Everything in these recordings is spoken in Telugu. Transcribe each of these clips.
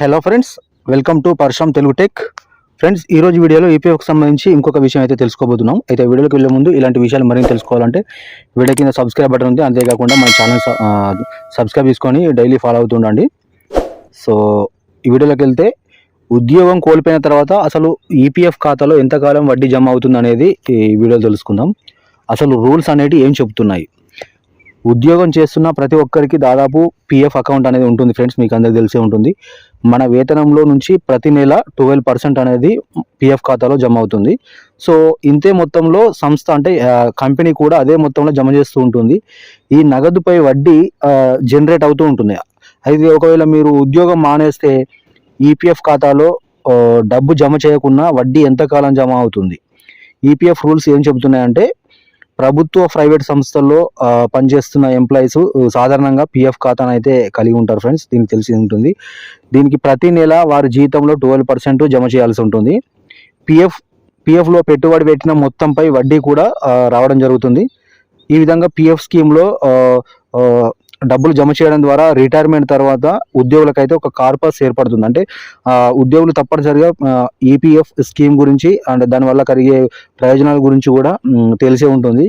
హలో ఫ్రెండ్స్ వెల్కమ్ టు పర్షం తెలుగు టెక్. ఫ్రెండ్స్ ఈ రోజు వీడియోలో ఈపీఎఫ్కి సంబంధించి ఇంకొక విషయం అయితే తెలుసుకోబోతున్నాం. అయితే వీడియోకి వెళ్ళే ముందు ఇలాంటి విషయాలు మరింత తెలుసుకోవాలంటే వీడియో కింద సబ్స్క్రైబ్ బటన్ ఉంది. అంతేకాకుండా మన ఛానల్ సబ్స్క్రైబ్ చేసుకొని డైలీ ఫాలో అవుతుండండి సో ఈ వీడియోలోకి వెళ్తే ఉద్యోగం కోల్పోయిన తర్వాత అసలు ఈపీఎఫ్ ఖాతాలో ఎంతకాలం వడ్డీ జమ అవుతుంది అనేది ఈ వీడియోలో తెలుసుకుందాం. అసలు రూల్స్ అనేవి ఏం చెప్తున్నాయి? ఉద్యోగం చేస్తున్న ప్రతి ఒక్కరికి దాదాపు పిఎఫ్ అకౌంట్ అనేది ఉంటుంది ఫ్రెండ్స్ మీకు అందరికీ తెలిసే ఉంటుంది. మన వేతనంలో నుంచి ప్రతి నెల ట్వెల్వ్ పర్సెంట్ అనేది పిఎఫ్ ఖాతాలో జమ అవుతుంది. సో ఇంతే మొత్తంలో సంస్థ అంటే కంపెనీ కూడా అదే మొత్తంలో జమ చేస్తూ ఉంటుంది. ఈ నగదుపై వడ్డీ జనరేట్ అవుతూ ఉంటుంది. అయితే ఒకవేళ మీరు ఉద్యోగం మానేస్తే ఈపీఎఫ్ ఖాతాలో డబ్బు జమ చేయకుండా వడ్డీ ఎంతకాలం జమ అవుతుంది? ఈపీఎఫ్ రూల్స్ ఏం చెబుతున్నాయంటే ప్రభుత్వ ప్రైవేట్ సంస్థల్లో పనిచేస్తున్న ఎంప్లాయీస్ సాధారణంగా పిఎఫ్ ఖాతాను అయితే కలిగి ఉంటారు ఫ్రెండ్స్. దీనికి తెలిసి ఉంటుంది. దీనికి ప్రతి నెల వారి జీతంలో ట్వెల్వ్ పర్సెంట్ జమ చేయాల్సి ఉంటుంది. పిఎఫ్ పిఎఫ్లో పెట్టుబడి పెట్టిన మొత్తంపై వడ్డీ కూడా రావడం జరుగుతుంది. ఈ విధంగా పిఎఫ్ స్కీమ్లో డబ్బులు జమ చేయడం ద్వారా రిటైర్మెంట్ తర్వాత ఉద్యోగులకైతే ఒక కార్పస్ ఏర్పడుతుంది. అంటే ఉద్యోగులు తప్పనిసరిగా ఈపీఎఫ్ స్కీమ్ గురించి అండ్ దానివల్ల కలిగే ప్రయోజనాల గురించి కూడా తెలిసే ఉంటుంది.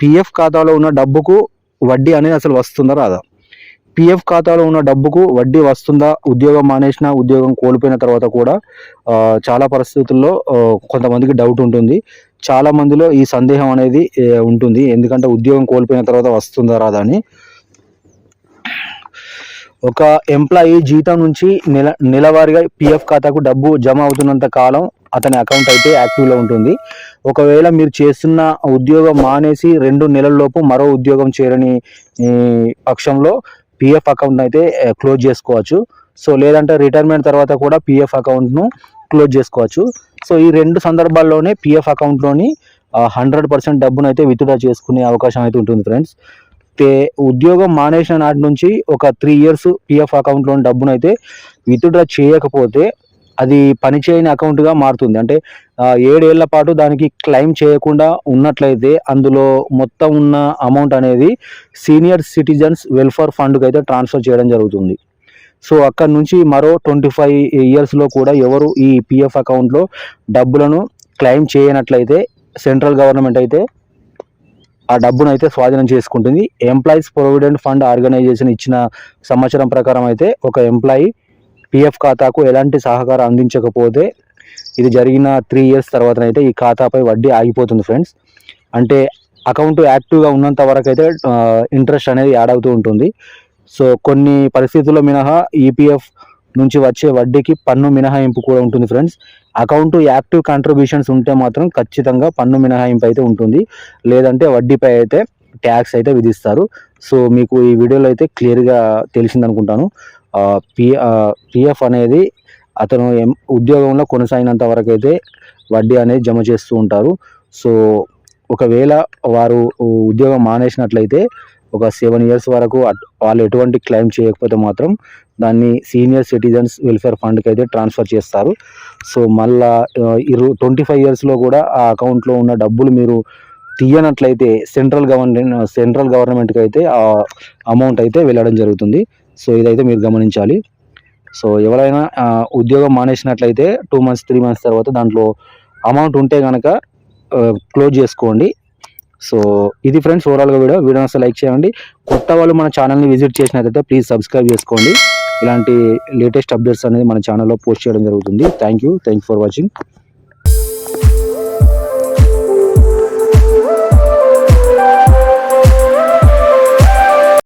పిఎఫ్ ఖాతాలో ఉన్న డబ్బుకు వడ్డీ అనేది అసలు వస్తుందా రాదా? పిఎఫ్ ఖాతాలో ఉన్న డబ్బుకు వడ్డీ వస్తుందా? ఉద్యోగం మానేసిన ఉద్యోగం కోల్పోయిన తర్వాత కూడా చాలా పరిస్థితుల్లో కొంతమందికి డౌట్ ఉంటుంది. చాలా మందిలో ఈ సందేహం అనేది ఉంటుంది. ఎందుకంటే ఉద్యోగం కోల్పోయిన తర్వాత వస్తుందా రాదా అని. ఒక ఎంప్లాయీ జీతం నుంచి నెల నెలవారీగా పిఎఫ్ ఖాతాకు డబ్బు జమ అవుతున్నంత కాలం అతని అకౌంట్ అయితే యాక్టివ్లో ఉంటుంది. ఒకవేళ మీరు చేస్తున్న ఉద్యోగం మానేసి రెండు నెలల్లోపు మరో ఉద్యోగం చేరని పక్షంలో పిఎఫ్ అకౌంట్ అయితే క్లోజ్ చేసుకోవచ్చు. సో లేదంటే రిటైర్మెంట్ తర్వాత కూడా పిఎఫ్ అకౌంట్ను క్లోజ్ చేసుకోవచ్చు. సో ఈ రెండు సందర్భాల్లోనే పిఎఫ్ అకౌంట్లోని హండ్రెడ్ పర్సెంట్ డబ్బును అయితే విత్డ్రా చేసుకునే అవకాశం అయితే ఉంటుంది ఫ్రెండ్స్ అయితే ఉద్యోగం మానేసిన నాటి నుంచి ఒక త్రీ ఇయర్స్ పిఎఫ్ అకౌంట్లో డబ్బును అయితే విత్డ్రా చేయకపోతే అది పనిచేయని అకౌంట్గా మారుతుంది. అంటే ఏడేళ్ళ పాటు దానికి క్లెయిమ్ చేయకుండా ఉన్నట్లయితే అందులో మొత్తం ఉన్న అమౌంట్ అనేది సీనియర్ సిటిజన్స్ వెల్ఫేర్ ఫండ్కి అయితే ట్రాన్స్ఫర్ చేయడం జరుగుతుంది. సో అక్కడ నుంచి మరో ట్వంటీ ఫైవ్ ఇయర్స్లో కూడా ఎవరు ఈ పిఎఫ్ అకౌంట్లో డబ్బులను క్లెయిమ్ చేయనట్లయితే సెంట్రల్ గవర్నమెంట్ అయితే ఆ డబ్బును అయితే స్వాధీనం చేసుకుంటుంది. ఎంప్లాయీస్ ప్రొవిడెంట్ ఫండ్ ఆర్గనైజేషన్ ఇచ్చిన సంవత్సరం ప్రకారం అయితే ఒక ఎంప్లాయీ పిఎఫ్ ఖాతాకు ఎలాంటి సహకారం అందించకపోతే ఇది జరిగిన త్రీ ఇయర్స్ తర్వాత అయితే ఈ ఖాతాపై వడ్డీ ఆగిపోతుంది ఫ్రెండ్స్ అంటే అకౌంట్ యాక్టివ్గా ఉన్నంత వరకు అయితే ఇంట్రెస్ట్ అనేది యాడ్ అవుతూ ఉంటుంది. సో కొన్ని పరిస్థితుల్లో మినహా ఈపీఎఫ్ నుంచి వచ్చే వడ్డీకి పన్ను మినహాయింపు కూడా ఉంటుంది ఫ్రెండ్స్. అకౌంట్ యాక్టివ్ కంట్రిబ్యూషన్స్ ఉంటే మాత్రం ఖచ్చితంగా పన్ను మినహాయింపు అయితే ఉంటుంది. లేదంటే వడ్డీపై అయితే ట్యాక్స్ అయితే విధిస్తారు. సో మీకు ఈ వీడియోలో అయితే క్లియర్గా తెలిసింది అనుకుంటాను పి పిఎఫ్ అనేది అతను ఎం- ఉద్యోగంలో కొనసాగినంత వరకు అయితే వడ్డీ అనేది జమ చేస్తూ ఉంటారు. సో ఒకవేళ వారు ఉద్యోగం మానేసినట్లయితే ఒక సెవెన్ ఇయర్స్ వరకు వాళ్ళు ఎటువంటి క్లెయిమ్ చేయకపోతే మాత్రం దాన్ని సీనియర్ సిటిజన్స్ వెల్ఫేర్ ఫండ్కి అయితే ట్రాన్స్ఫర్ చేస్తారు. సో మళ్ళా ఇరు ట్వంటీ ఫైవ్ ఇయర్స్లో కూడా ఆ అకౌంట్లో ఉన్న డబ్బులు మీరు తీయనట్లయితే సెంట్రల్ గవర్నమెంట్ సెంట్రల్ గవర్నమెంట్కి అయితే ఆ అమౌంట్ అయితే వెళ్ళడం జరుగుతుంది. సో ఇదైతే మీరు గమనించాలి. సో ఎవరైనా ఉద్యోగం మానేసినట్లయితే టూ మంత్స్ త్రీ మంత్స్ తర్వాత దాంట్లో అమౌంట్ ఉంటే కనుక క్లోజ్ చేసుకోండి. సో ఇది ఫ్రెండ్స్ ఓవరాల్గా వీడియో. వీడియో లైక్ చేయండి. కొత్త వాళ్ళు మన ఛానల్ని విజిట్ చేసినట్లయితే ప్లీజ్ సబ్స్క్రైబ్ చేసుకోండి. ఇలాంటి లేటెస్ట్ అప్డేట్స్ అనేది మన ఛానల్లో పోస్ట్ చేయడం జరుగుతుంది. Thank you thank for watching